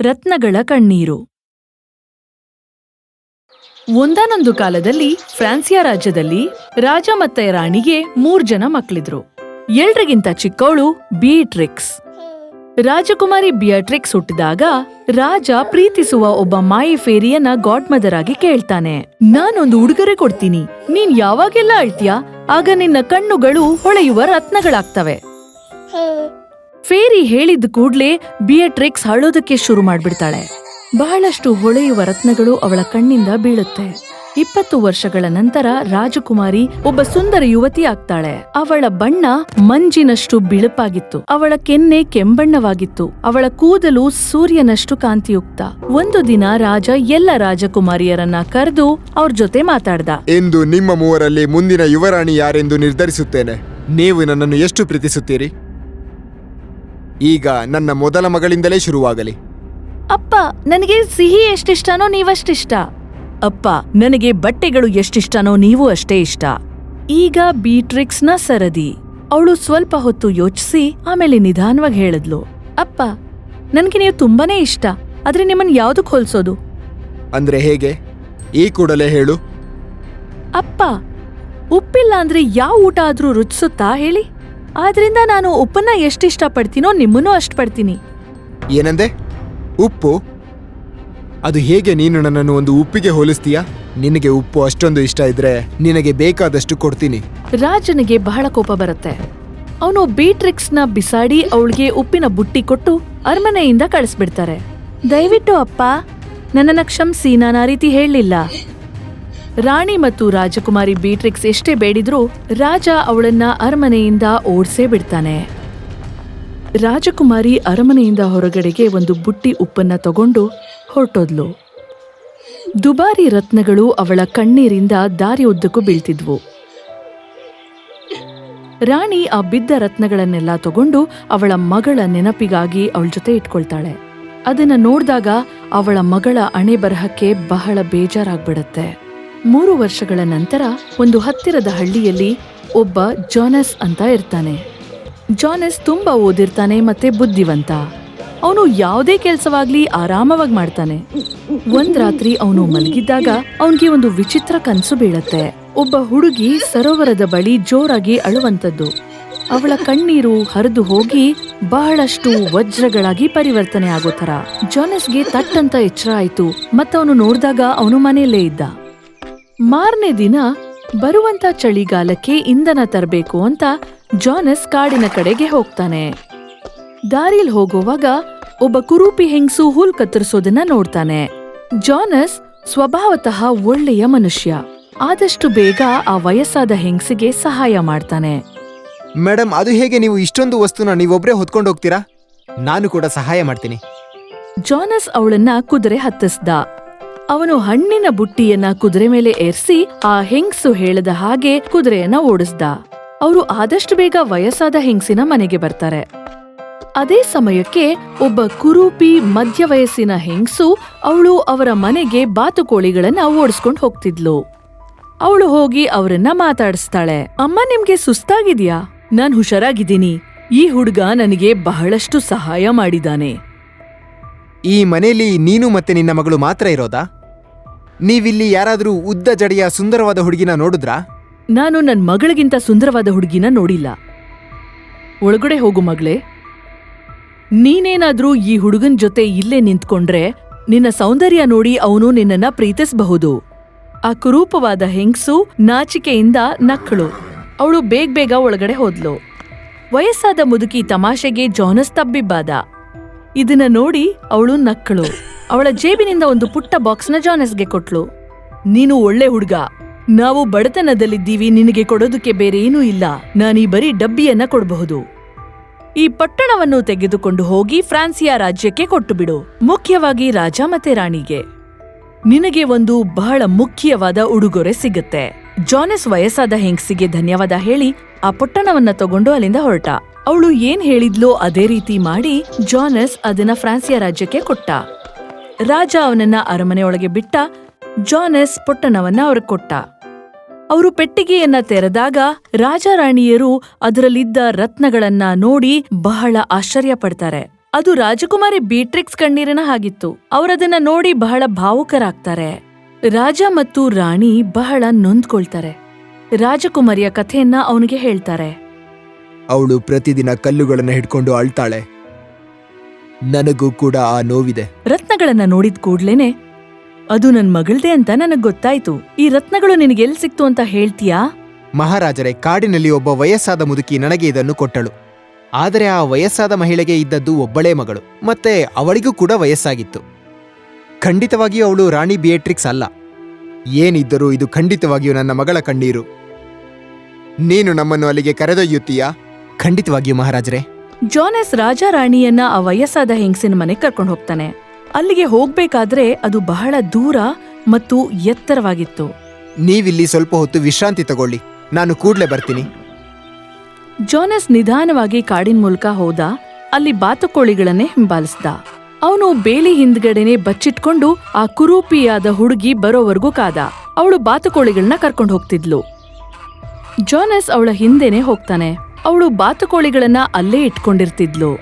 ರತ್ನಗಳ ಕಣ್ಣೀರು. ಒಂದಾನೊಂದು ಕಾಲದಲ್ಲಿ ಫ್ರಾನ್ಸಿಯಾ ರಾಜ್ಯದಲ್ಲಿ ರಾಜ ಮತ್ತೆ ರಾಣಿಗೆ ಮೂರ್ ಜನ ಮಕ್ಕಳಿದ್ರು. ಎಲ್ರಿಗಿಂತ ಚಿಕ್ಕವಳು ಬಿಯಟ್ರಿಕ್ಸ್ ರಾಜಕುಮಾರಿ ಬಿಯಟ್ರಿಕ್ಸ್ ಹುಟ್ಟಿದಾಗ ರಾಜ ಪ್ರೀತಿಸುವ ಒಬ್ಬ ಮಾಯಿ ಫೇರಿಯನ್ನ ಗಾಡ್ ಮದರ್ ಆಗಿ ಕೇಳ್ತಾನೆ. ನಾನೊಂದು ಉಡುಗೊರೆ ಕೊಡ್ತೀನಿ. ನೀನ್ ಯಾವಾಗೆಲ್ಲ ಅಳ್ತೀಯ, ಆಗ ನಿನ್ನ ಕಣ್ಣುಗಳು ಹೊಳೆಯುವ ರತ್ನಗಳಾಗ್ತವೆ. ಫೇರಿ ಹೇಳಿದ ಕೂಡ್ಲೇ ಬಿಯಟ್ರಿಕ್ಸ್ ಅಳೋದಕ್ಕೆ ಶುರು ಮಾಡ್ಬಿಡ್ತಾಳೆ. ಬಹಳಷ್ಟು ಹೊಳೆಯುವ ರತ್ನಗಳು ಅವಳ ಕಣ್ಣಿಂದ ಬೀಳುತ್ತೆ. ಇಪ್ಪತ್ತು ವರ್ಷಗಳ ನಂತರ ರಾಜಕುಮಾರಿ ಒಬ್ಬ ಸುಂದರ ಯುವತಿ ಆಗ್ತಾಳೆ. ಅವಳ ಬಣ್ಣ ಮಂಜಿನಷ್ಟು ಬಿಳುಪಾಗಿತ್ತು. ಅವಳ ಕೆನ್ನೆ ಕೆಂಬಣ್ಣವಾಗಿತ್ತು. ಅವಳ ಕೂದಲು ಸೂರ್ಯನಷ್ಟು ಕಾಂತಿಯುಕ್ತ. ಒಂದು ದಿನ ರಾಜ ಎಲ್ಲ ರಾಜಕುಮಾರಿಯರನ್ನ ಕರೆದು ಅವ್ರ ಜೊತೆ ಮಾತಾಡ್ದ. ಎಂದು ನಿಮ್ಮ ಮೂವರಲ್ಲಿ ಮುಂದಿನ ಯುವರಾಣಿ ಯಾರೆಂದು ನಿರ್ಧರಿಸುತ್ತೇನೆ. ನೀವು ನನ್ನನ್ನು ಎಷ್ಟು ಪ್ರೀತಿಸುತ್ತೀರಿ? ಈಗ ನನ್ನ ಮೊದಲ ಮಗಳಿಂದಲೇ ಶುರುವಾಗಲಿ. ಅಪ್ಪ ನನಗೆ ಸಿಹಿ ಎಷ್ಟಿಷ್ಟನೋ ನೀವಷ್ಟಿಷ್ಟ. ಅಪ್ಪ ನನಗೆ ಬಟ್ಟೆಗಳು ಎಷ್ಟಿಷ್ಟನೋ ನೀವು ಅಷ್ಟೇ ಇಷ್ಟ. ಈಗ ಬೀಟ್ರಿಕ್ಸ್ನ ಸರದಿ. ಅವಳು ಸ್ವಲ್ಪ ಹೊತ್ತು ಯೋಚಿಸಿ ಆಮೇಲೆ ನಿಧಾನವಾಗಿ ಹೇಳಿದ್ಲು. ಅಪ್ಪ ನನಗೆ ನೀವು ತುಂಬಾನೇ ಇಷ್ಟ. ಆದ್ರೆ ನಿಮ್ಮನ್ನ ಯಾವ್ದಕ್ಕೆ ಹೋಲ್ಸೋದು? ಅಂದ್ರೆ ಹೇಗೆ? ಈ ಕೂಡಲೇ ಹೇಳು. ಅಪ್ಪ ಉಪ್ಪಿಲ್ಲ ಅಂದ್ರೆ ಯಾವ ಊಟ ಆದ್ರೂ ರುಚಿಸುತ್ತಾ ಹೇಳಿ. ಆದ್ರಿಂದ ನಾನು ಉಪ್ಪನ್ನ ಎಷ್ಟಿಷ್ಟ ಪಡ್ತೀನೋ ನಿಮ್ಮನ್ನೂ ಅಷ್ಟು ಪಡ್ತೀನಿ. ಏನಂದೆ? ಉಪ್ಪು? ಅದು ಹೇಗೆ ನೀನು ನನ್ನನ್ನು ಒಂದು ಉಪ್ಪಿಗೆ ಹೋಲಿಸ್ತೀಯಾ? ನಿನಗೆ ಉಪ್ಪು ಅಷ್ಟೊಂದು ಇಷ್ಟ ಇದ್ರೆ ನಿನಗೆ ಬೇಕಾದಷ್ಟು ಕೊಡ್ತೀನಿ. ರಾಜನಿಗೆ ಬಹಳ ಕೋಪ ಬರುತ್ತೆ. ಅವನು ಬೀಟ್ರಿಕ್ಸ್ನ ಬಿಸಾಡಿ ಅವಳಿಗೆ ಉಪ್ಪಿನ ಬುಟ್ಟಿ ಕೊಟ್ಟು ಅರಮನೆಯಿಂದ ಕಳಿಸ್ಬಿಡ್ತಾರೆ. ದಯವಿಟ್ಟು ಅಪ್ಪ ನನ್ನನ್ನು ಕ್ಷಮಿಸಿ ನಾನು ಆ ರೀತಿ ಹೇಳಲಿಲ್ಲ. ರಾಣಿ ಮತ್ತು ರಾಜಕುಮಾರಿ ಬೀಟ್ರಿಕ್ಸ್ ಎಷ್ಟೇ ಬೇಡಿದ್ರೂ ರಾಜ ಅವಳನ್ನ ಅರಮನೆಯಿಂದ ಓಡಿಸೇ ಬಿಡ್ತಾನೆ. ರಾಜಕುಮಾರಿ ಅರಮನೆಯಿಂದ ಹೊರಗಡೆಗೆ ಒಂದು ಬುಟ್ಟಿ ಉಪ್ಪನ್ನ ತಗೊಂಡು ಹೊರಟೋದ್ಲು. ದುಬಾರಿ ರತ್ನಗಳು ಅವಳ ಕಣ್ಣೀರಿಂದ ದಾರಿ ಉದ್ದಕ್ಕೂ ಬೀಳ್ತಿದ್ವು. ರಾಣಿ ಆ ಬಿದ್ದ ರತ್ನಗಳನ್ನೆಲ್ಲ ತಗೊಂಡು ಅವಳ ಮಗಳ ನೆನಪಿಗಾಗಿ ಅವಳ ಜೊತೆ ಇಟ್ಕೊಳ್ತಾಳೆ. ಅದನ್ನ ನೋಡಿದಾಗ ಅವಳ ಮಗಳ ಅಣೆ ಬರಹಕ್ಕೆ ಬಹಳ ಬೇಜಾರಾಗ್ಬಿಡತ್ತೆ. ಮೂರು ವರ್ಷಗಳ ನಂತರ ಒಂದು ಹತ್ತಿರದ ಹಳ್ಳಿಯಲ್ಲಿ ಒಬ್ಬ ಜಾನಸ್ ಅಂತ ಇರ್ತಾನೆ. ಜಾನಸ್ ತುಂಬಾ ಓದಿರ್ತಾನೆ ಮತ್ತೆ ಬುದ್ಧಿವಂತ. ಅವನು ಯಾವುದೇ ಕೆಲಸವಾಗ್ಲಿ ಆರಾಮವಾಗಿ ಮಾಡ್ತಾನೆ. ಒಂದ್ ರಾತ್ರಿ ಅವನು ಮಲಗಿದ್ದಾಗ ಅವನಿಗೆ ಒಂದು ವಿಚಿತ್ರ ಕನಸು ಬೀಳತ್ತೆ. ಒಬ್ಬ ಹುಡುಗಿ ಸರೋವರದ ಬಳಿ ಜೋರಾಗಿ ಅಳುವಂತದ್ದು. ಅವಳ ಕಣ್ಣೀರು ಹರಿದು ಹೋಗಿ ಬಹಳಷ್ಟು ವಜ್ರಗಳಾಗಿ ಪರಿವರ್ತನೆ ಆಗೋ ತರ ಜಾನಸ್ಗೆ ತಟ್ಟಂತ ಎಚ್ಚರ ಆಯ್ತು. ಮತ್ತವನು ನೋಡಿದಾಗ ಅವನು ಮನೆಯಲ್ಲೇ ಇದ್ದ. ಮಾರನೇ ದಿನ ಬರುವಂತ ಚಳಿಗಾಲಕ್ಕೆ ಇಂಧನ ತರಬೇಕು ಅಂತ ಜಾನಸ್ ಕಾಡಿನ ಕಡೆಗೆ ಹೋಗ್ತಾನೆ. ದಾರಿಲ್ ಹೋಗುವಾಗ ಒಬ್ಬ ಕುರೂಪಿ ಹೆಂಗಸು ಹುಲ್ ಕತ್ತರಿಸೋದನ್ನ ನೋಡ್ತಾನೆ. ಜಾನಸ್ ಸ್ವಭಾವತಃ ಒಳ್ಳೆಯ ಮನುಷ್ಯ. ಆದಷ್ಟು ಬೇಗ ಆ ವಯಸ್ಸಾದ ಹೆಂಗ್ಸಿಗೆ ಸಹಾಯ ಮಾಡ್ತಾನೆ. ಮೇಡಮ್ ಅದು ಹೇಗೆ ನೀವು ಇಷ್ಟೊಂದು ವಸ್ತುನ ನೀವೊಬ್ರೇ ಹೊತ್ಕೊಂಡು ಹೋಗ್ತೀರಾ ನಾನು ಕೂಡ ಸಹಾಯ ಮಾಡ್ತೀನಿ. ಜಾನಸ್ ಅವಳನ್ನ ಕುದುರೆ ಹತ್ತಿಸ್ದ. ಅವನು ಹಣ್ಣಿನ ಬುಟ್ಟಿಯನ್ನ ಕುದುರೆ ಮೇಲೆ ಏರ್ಸಿ ಆ ಹೆಂಗ್ಸು ಹೇಳದ ಹಾಗೆ ಕುದುರೆಯನ್ನ ಓಡಿಸ್ದ. ಅವರು ಆದಷ್ಟು ಬೇಗ ವಯಸ್ಸಾದ ಹೆಂಗ್ಸಿನ ಮನೆಗೆ ಬರ್ತಾರೆ. ಅದೇ ಸಮಯಕ್ಕೆ ಒಬ್ಬ ಕುರೂಪಿ ಮಧ್ಯ ವಯಸ್ಸಿನ ಹೆಂಗ್ಸು ಅವಳು ಅವರ ಮನೆಗೆ ಬಾತುಕೋಳಿಗಳನ್ನ ಓಡಿಸ್ಕೊಂಡು ಹೋಗ್ತಿದ್ಲು. ಅವಳು ಹೋಗಿ ಅವರನ್ನ ಮಾತಾಡಿಸ್ತಾಳೆ. ಅಮ್ಮ, ನಿಮ್ಗೆ ಸುಸ್ತಾಗಿದ್ಯಾ? ನಾನ್ ಹುಷಾರಾಗಿದ್ದೀನಿ. ಈ ಹುಡುಗ ನನಗೆ ಬಹಳಷ್ಟು ಸಹಾಯ ಮಾಡಿದಾನೆ. ಈ ಮನೆಯಲ್ಲಿ ನೀನು ಮತ್ತೆ ನಿನ್ನ ಮಗಳು ಮಾತ್ರ ಇರೋದಾ? ನೀವಿಲ್ಲಿ ಯಾರಾದರೂ ಉದ್ದ ಜಡೆಯ ಸುಂದರವಾದ ಹುಡುಗಿನ ನೋಡಿದ್ರಾ? ನಾನು ನನ್ನ ಮಗಳಿಗಿಂತ ಸುಂದರವಾದ ಹುಡುಗಿನ ನೋಡಿಲ್ಲ. ಒಳಗಡೆ ಹೋಗು ಮಗಳೇ. ನೀನೇನಾದ್ರೂ ಈ ಹುಡುಗನ್ ಜೊತೆ ಇಲ್ಲೇ ನಿಂತ್ಕೊಂಡ್ರೆ ನಿನ್ನ ಸೌಂದರ್ಯ ನೋಡಿ ಅವನು ನಿನ್ನನ್ನ ಪ್ರೀತಿಸಬಹುದು. ಆ ಕುರೂಪವಾದ ಹೆಂಗಸು ನಾಚಿಕೆಯಿಂದ ನಕ್ಕಳು. ಅವಳು ಬೇಗ ಬೇಗ ಒಳಗಡೆ ಹೋದ್ಲು. ವಯಸ್ಸಾದ ಮುದುಕಿ ತಮಾಷೆಗೆ ಜೋನಸ್ ತಬ್ಬಿಬ್ಬಾದ. ಇದನ್ನ ನೋಡಿ ಅವಳು ನಕ್ಕಳು. ಅವಳ ಜೇಬಿನಿಂದ ಒಂದು ಪುಟ್ಟ ಬಾಕ್ಸ್ನ ಜಾನಸ್ಗೆ ಕೊಟ್ಲು. ನೀನು ಒಳ್ಳೆ ಹುಡ್ಗ. ನಾವು ಬಡತನದಲ್ಲಿದ್ದೀವಿ, ನಿನಗೆ ಕೊಡೋದಕ್ಕೆ ಬೇರೆ ಏನೂ ಇಲ್ಲ. ನಾನೀ ಬರೀ ಡಬ್ಬಿಯನ್ನ ಕೊಡಬಹುದು. ಈ ಪಟ್ಟಣವನ್ನು ತೆಗೆದುಕೊಂಡು ಹೋಗಿ ಫ್ರಾನ್ಸಿಯಾ ರಾಜ್ಯಕ್ಕೆ ಕೊಟ್ಟು ಬಿಡು. ಮುಖ್ಯವಾಗಿ ರಾಜ ಮತ್ತೆ ರಾಣಿಗೆ. ನಿನಗೆ ಒಂದು ಬಹಳ ಮುಖ್ಯವಾದ ಉಡುಗೊರೆ ಸಿಗುತ್ತೆ. ಜಾನಸ್ ವಯಸ್ಸಾದ ಹೆಂಗ್ಸಿಗೆ ಧನ್ಯವಾದ ಹೇಳಿ ಆ ಪೊಟ್ಟಣವನ್ನ ತಗೊಂಡು ಅಲ್ಲಿಂದ ಹೊರಟ. ಅವಳು ಏನ್ ಹೇಳಿದ್ಲೋ ಅದೇ ರೀತಿ ಮಾಡಿ ಜಾನಸ್ ಅದನ್ನ ಫ್ರಾನ್ಸಿಯ ರಾಜ್ಯಕ್ಕೆ ಕೊಟ್ಟ. ರಾಜ ಅವನನ್ನ ಅರಮನೆಯೊಳಗೆ ಬಿಟ್ಟ, ಜಾನಸ್ ಪೊಟ್ಟಣವನ್ನ ಅವ್ರಿಗೆ ಕೊಟ್ಟ. ಅವರು ಪೆಟ್ಟಿಗೆಯನ್ನ ತೆರೆದಾಗ ರಾಜಾರಾಣಿಯರು ಅದರಲ್ಲಿದ್ದ ರತ್ನಗಳನ್ನ ನೋಡಿ ಬಹಳ ಆಶ್ಚರ್ಯ ಪಡ್ತಾರೆ. ಅದು ರಾಜಕುಮಾರಿ ಬೀಟ್ರಿಕ್ಸ್ ಕಣ್ಣೀರಿನ ಹಾಗಿತ್ತು. ಅವರದನ್ನ ನೋಡಿ ಬಹಳ ಭಾವುಕರಾಗ್ತಾರೆ. ರಾಜ ಮತ್ತು ರಾಣಿ ಬಹಳ ನೊಂದ್ಕೊಳ್ತಾರೆ. ರಾಜಕುಮಾರಿಯ ಕಥೆಯನ್ನ ಅವನಿಗೆ ಹೇಳ್ತಾರೆ. ಅವಳು ಪ್ರತಿದಿನ ಕಲ್ಲುಗಳನ್ನು ಹಿಡ್ಕೊಂಡು ಅಳ್ತಾಳೆ. ನನಗೂ ಕೂಡ ಆ ನೋವಿದೆ. ರತ್ನಗಳನ್ನ ನೋಡಿದ ಕೂಡ್ಲೇನೆ ಅದು ನನ್ ಮಗಳ್ದೆ ಅಂತ ನನಗ್ ಗೊತ್ತಾಯ್ತು. ಈ ರತ್ನಗಳು ನಿನಗೆ ಎಲ್ಲಿ ಸಿಕ್ತು ಅಂತ ಹೇಳ್ತೀಯಾ? ಮಹಾರಾಜರೇ ಕಾಡಿನಲ್ಲಿ ಒಬ್ಬ ವಯಸ್ಸಾದ ಮುದುಕಿ ನನಗೆ ಇದನ್ನು ಕೊಟ್ಟಳು. ಆದರೆ ಆ ವಯಸ್ಸಾದ ಮಹಿಳೆಗೆ ಇದ್ದದ್ದು ಒಬ್ಬಳೇ ಮಗಳು. ಮತ್ತೆ ಅವಳಿಗೂ ಕೂಡ ವಯಸ್ಸಾಗಿತ್ತು. ಖಂಡಿತವಾಗಿಯೂ ಅವಳು ರಾಣಿ ಬಿಯೇಟ್ರಿಕ್ಸ್ ಅಲ್ಲ. ಏನಿದ್ದರೂ ಇದು ಖಂಡಿತವಾಗಿಯೂ ನನ್ನ ಮಗಳ ಕಣ್ಣೀರು. ನೀನು ನಮ್ಮನ್ನು ಅಲ್ಲಿಗೆ ಕರೆದೊಯ್ಯುತ್ತೀಯಾ? ಖಂಡಿತವಾಗಿಯೂ ಮಹಾರಾಜರೇ. ಜಾನೆಸ್ ರಾಜ ರಾಣಿಯನ್ನ ಆ ವಯಸ್ಸಾದ ಹೆಂಗಸಿನ ಮನೆಗೆ ಕರ್ಕೊಂಡು ಹೋಗ್ತಾನೆ. ಅಲ್ಲಿಗೆ ಹೋಗ್ಬೇಕಾದ್ರೆ ಅದು ಬಹಳ ದೂರ ಮತ್ತು ಎತ್ತರವಾಗಿತ್ತು. ನೀವಿಲ್ಲಿ ಸ್ವಲ್ಪ ಹೊತ್ತು ವಿಶ್ರಾಂತಿ ತಗೊಳ್ಳಿ. ನಾನು ಕೂಡ್ಲೇ ಬರ್ತೀನಿ. ಜಾನೆಸ್ ನಿಧಾನವಾಗಿ ಕಾಡಿನ ಮೂಲಕ ಹೋದ ಅಲ್ಲಿ ಬಾತುಕೋಳಿಗಳನ್ನೇ ಹಿಂಬಾಲಿಸ್ದ. ಅವನು ಬೇಲಿ ಹಿಂದ್ಗಡೆನೆ ಬಚ್ಚಿಟ್ಕೊಂಡು ಆ ಕುರೂಪಿಯಾದ ಹುಡುಗಿ ಬರೋವರೆಗೂ ಕಾದ. ಅವಳು ಬಾತುಕೋಳಿಗಳನ್ನ ಕರ್ಕೊಂಡು ಹೋಗ್ತಿದ್ಲು. ಜಾನೆಸ್ ಅವಳ ಹಿಂದೆನೆ ಹೋಗ್ತಾನೆ. ಅವಳು ಬಾತುಕೋಳಿಗಳನ್ನ ಅಲ್ಲೇ ಇಟ್ಕೊಂಡಿರ್ತಿದ್ಲು.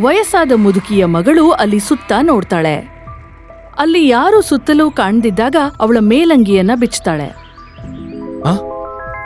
ವಯಸ್ಸಾದ ಮುದುಕಿಯ ಮಗಳು ಅಲ್ಲಿ ಸುತ್ತ ನೋಡ್ತಾಳೆ. ಅಲ್ಲಿ ಯಾರು ಸುತ್ತಲೂ ಕಾಣ್ದಿದ್ದಾಗ ಅವಳ ಮೇಲಂಗಿಯನ್ನ ಬಿಚ್ಚುತ್ತಾಳೆ ಆ?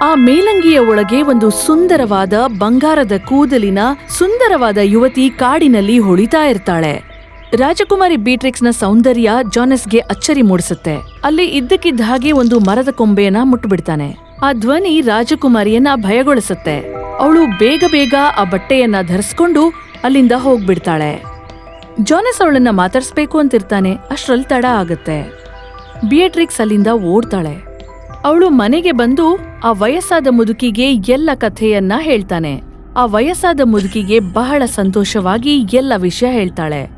ಆ ಮೇಲಂಗಿಯ ಒಳಗೆ ಒಂದು ಸುಂದರವಾದ ಬಂಗಾರದ ಕೂದಲಿನ ಸುಂದರವಾದ ಯುವತಿ ಕಾಡಿನಲ್ಲಿ ಹೊಳಿತಾ ಇರ್ತಾಳೆ. ರಾಜಕುಮಾರಿ ಬೀಟ್ರಿಕ್ಸ್ನ ಸೌಂದರ್ಯ ಜಾನಸ್ಗೆ ಅಚ್ಚರಿ ಮೂಡಿಸುತ್ತೆ. ಅಲ್ಲಿ ಇದ್ದಕ್ಕಿದ್ದ ಹಾಗೆ ಒಂದು ಮರದ ಕೊಂಬೆಯನ್ನ ಮುಟ್ಟುಬಿಡ್ತಾನೆ. ಆ ಧ್ವನಿ ರಾಜಕುಮಾರಿಯನ್ನ ಭಯಗೊಳಿಸುತ್ತೆ. ಅವಳು ಬೇಗ ಬೇಗ ಆ ಬಟ್ಟೆಯನ್ನ ಧರಿಸ್ಕೊಂಡು ಅಲ್ಲಿಂದ ಹೋಗ್ಬಿಡ್ತಾಳೆ. ಜೋನಸ್ ಅವಳನ್ನ ಮಾತಾಡಿಸ್ಬೇಕು ಅಂತಿರ್ತಾನೆ, ಅಷ್ಟ್ರಲ್ಲಿ ತಡ ಆಗುತ್ತೆ. ಬಿಯಟ್ರಿಕ್ಸ್ ಅಲ್ಲಿಂದ ಓಡ್ತಾಳೆ. ಅವಳು ಮನೆಗೆ ಬಂದು ಆ ವಯಸ್ಸಾದ ಮುದುಕಿಗೆ ಎಲ್ಲ ಕಥೆಯನ್ನ ಹೇಳ್ತಾನೆ. ಆ ವಯಸ್ಸಾದ ಮುದುಕಿಗೆ ಬಹಳ ಸಂತೋಷವಾಗಿ ಎಲ್ಲ ವಿಷಯ ಹೇಳ್ತಾಳೆ.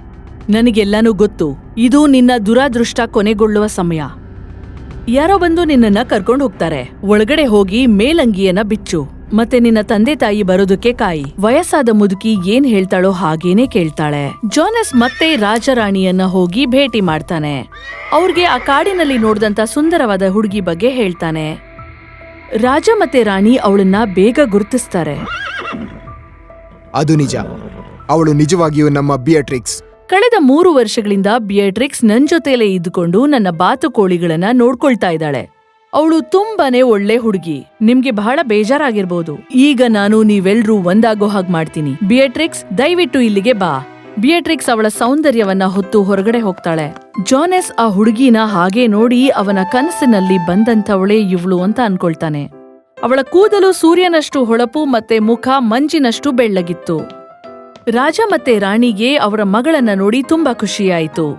ನನಗೆಲ್ಲನೂ ಗೊತ್ತು, ಇದು ನಿನ್ನ ದುರಾದೃಷ್ಟ ಕೊನೆಗೊಳ್ಳುವ ಸಮಯ. ಯಾರೋ ಬಂದು ನಿನ್ನನ್ನ ಕರ್ಕೊಂಡು ಹೋಗ್ತಾರೆ. ಒಳಗಡೆ ಹೋಗಿ ಮೇಲಂಗಿಯನ್ನ ಬಿಚ್ಚು. ಮತ್ತೆ ನಿನ್ನ ತಂದೆ ತಾಯಿ ಬರೋದಕ್ಕೆ ಕಾಯಿ. ವಯಸ್ಸಾದ ಮುದುಕಿ ಏನ್ ಹೇಳ್ತಾಳೋ ಹಾಗೇನೆ ಕೇಳ್ತಾಳೆ. ಜೋನಸ್ ಮತ್ತೆ ರಾಜರಾಣಿಯನ್ನ ಹೋಗಿ ಭೇಟಿ ಮಾಡ್ತಾನೆ. ಅವ್ರಿಗೆ ಆ ಕಾಡಿನಲ್ಲಿ ನೋಡಿದಂತ ಸುಂದರವಾದ ಹುಡುಗಿ ಬಗ್ಗೆ ಹೇಳ್ತಾನೆ. ರಾಜ ಮತ್ತೆ ರಾಣಿ ಅವಳನ್ನ ಬೇಗ ಗುರುತಿಸ್ತಾರೆ. ಅದು ನಿಜ. ಅವಳು ನಿಜವಾಗಿಯೂ ನಮ್ಮ ಬಿಯಟ್ರಿಕ್ಸ್. ಕಳೆದ ಮೂರು ವರ್ಷಗಳಿಂದ ಬಿಯಟ್ರಿಕ್ಸ್ ನನ್ ಜೊತೆಲೇ ಇದ್ದುಕೊಂಡು ನನ್ನ ಬಾತುಕೋಳಿಗಳನ್ನ ನೋಡ್ಕೊಳ್ತಾ ಇದ್ದಾಳೆ. ಅವಳು ತುಂಬಾನೇ ಒಳ್ಳೆ ಹುಡುಗಿ. ನಿಮ್ಗೆ ಬಹಳ ಬೇಜಾರಾಗಿರ್ಬೋದು. ಈಗ ನಾನು ನೀವೆಲ್ರೂ ಒಂದಾಗೋ ಹಾಗೆ ಮಾಡ್ತೀನಿ. ಬಿಯಟ್ರಿಕ್ಸ್, ದಯವಿಟ್ಟು ಇಲ್ಲಿಗೆ ಬಾ. ಬಿಯಟ್ರಿಕ್ಸ್ ಅವಳ ಸೌಂದರ್ಯವನ್ನ ಹೊತ್ತು ಹೊರಗಡೆ ಹೋಗ್ತಾಳೆ. ಜಾನೆಸ್ ಆ ಹುಡುಗಿನ ಹಾಗೆ ನೋಡಿ ಅವನ ಕನಸಿನಲ್ಲಿ ಬಂದಂಥವಳೇ ಇವಳು ಅಂತ ಅನ್ಕೊಳ್ತಾನೆ. ಅವಳ ಕೂದಲು ಸೂರ್ಯನಷ್ಟು ಹೊಳಪು ಮತ್ತೆ ಮುಖ ಮಂಜಿನಷ್ಟು ಬೆಳ್ಳಗಿತ್ತು. ರಾಜ ಮತ್ತೆ ರಾಣಿಗೆ ಅವರ ಮಗಳನ್ನ ನೋಡಿ ತುಂಬಾ ಖುಷಿಯಾಯಿತು.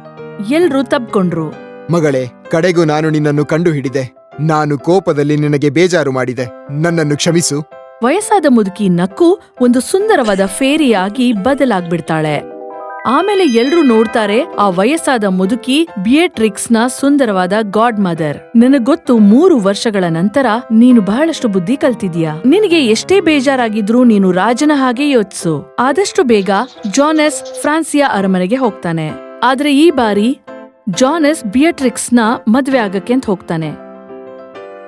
ಎಲ್ರೂ ತಬ್ಕೊಂಡ್ರು. ಮಗಳೇ, ಕಡೆಗೂ ನಾನು ನಿನ್ನನ್ನು ಕಂಡು ಹಿಡಿದೆ ನಾನು ಕೋಪದಲ್ಲಿ ನಿನಗೆ ಬೇಜಾರು ಮಾಡಿದೆ. ನನ್ನನ್ನು ಕ್ಷಮಿಸು. ವಯಸ್ಸಾದ ಮುದುಕಿ ನಕ್ಕು ಒಂದು ಸುಂದರವಾದ ಫೇರಿಯಾಗಿ ಬದಲಾಗ್ಬಿಡ್ತಾಳೆ. ಆಮೇಲೆ ಎಲ್ರೂ ನೋಡ್ತಾರೆ ಆ ವಯಸ್ಸಾದ ಮುದುಕಿ ಬಿಯೇಟ್ರಿಕ್ಸ್ನ ಸುಂದರವಾದ ಗಾಡ್ ಮದರ್ ನನಗ್ ಗೊತ್ತು ಮೂರು ವರ್ಷಗಳ ನಂತರ ನೀನು ಬಹಳಷ್ಟು ಬುದ್ಧಿ ಕಲ್ತಿದ್ಯಾ ನಿನಗೆ ಎಷ್ಟೇ ಬೇಜಾರಾಗಿದ್ರೂ ನೀನು ರಾಜನ ಹಾಗೆ ಯೋಚಿಸು. ಆದಷ್ಟು ಬೇಗ ಜಾನೆಸ್ ಫ್ರಾನ್ಸಿಯಾ ಅರಮನೆಗೆ ಹೋಗ್ತಾನೆ. ಆದ್ರೆ ಈ ಬಾರಿ ಜಾನೆಸ್ ಬಿಯಟ್ರಿಕ್ಸ್ನ ಮದ್ವೆ ಆಗಕ್ಕೆ ಅಂತ ಹೋಗ್ತಾನೆ.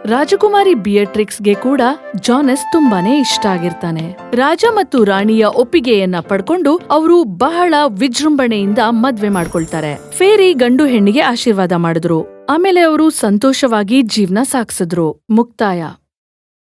ರಾಜಕುಮಾರಿ ಬಿಯಟ್ರಿಕ್ಸ್ಗೆ ಕೂಡ ಜಾನೆಸ್ ತುಂಬಾನೇ ಇಷ್ಟ ಆಗಿರ್ತಾನೆ. ರಾಜ ಮತ್ತು ರಾಣಿಯ ಒಪ್ಪಿಗೆಯನ್ನ ಪಡ್ಕೊಂಡು ಅವರು ಬಹಳ ವಿಜೃಂಭಣೆಯಿಂದ ಮದ್ವೆ ಮಾಡ್ಕೊಳ್ತಾರೆ. ಫೇರಿ ಗಂಡು ಹೆಣ್ಣಿಗೆ ಆಶೀರ್ವಾದ ಮಾಡಿದ್ರು. ಆಮೇಲೆ ಅವರು ಸಂತೋಷವಾಗಿ ಜೀವನ ಸಾಗಿಸಿದ್ರು. ಮುಕ್ತಾಯ.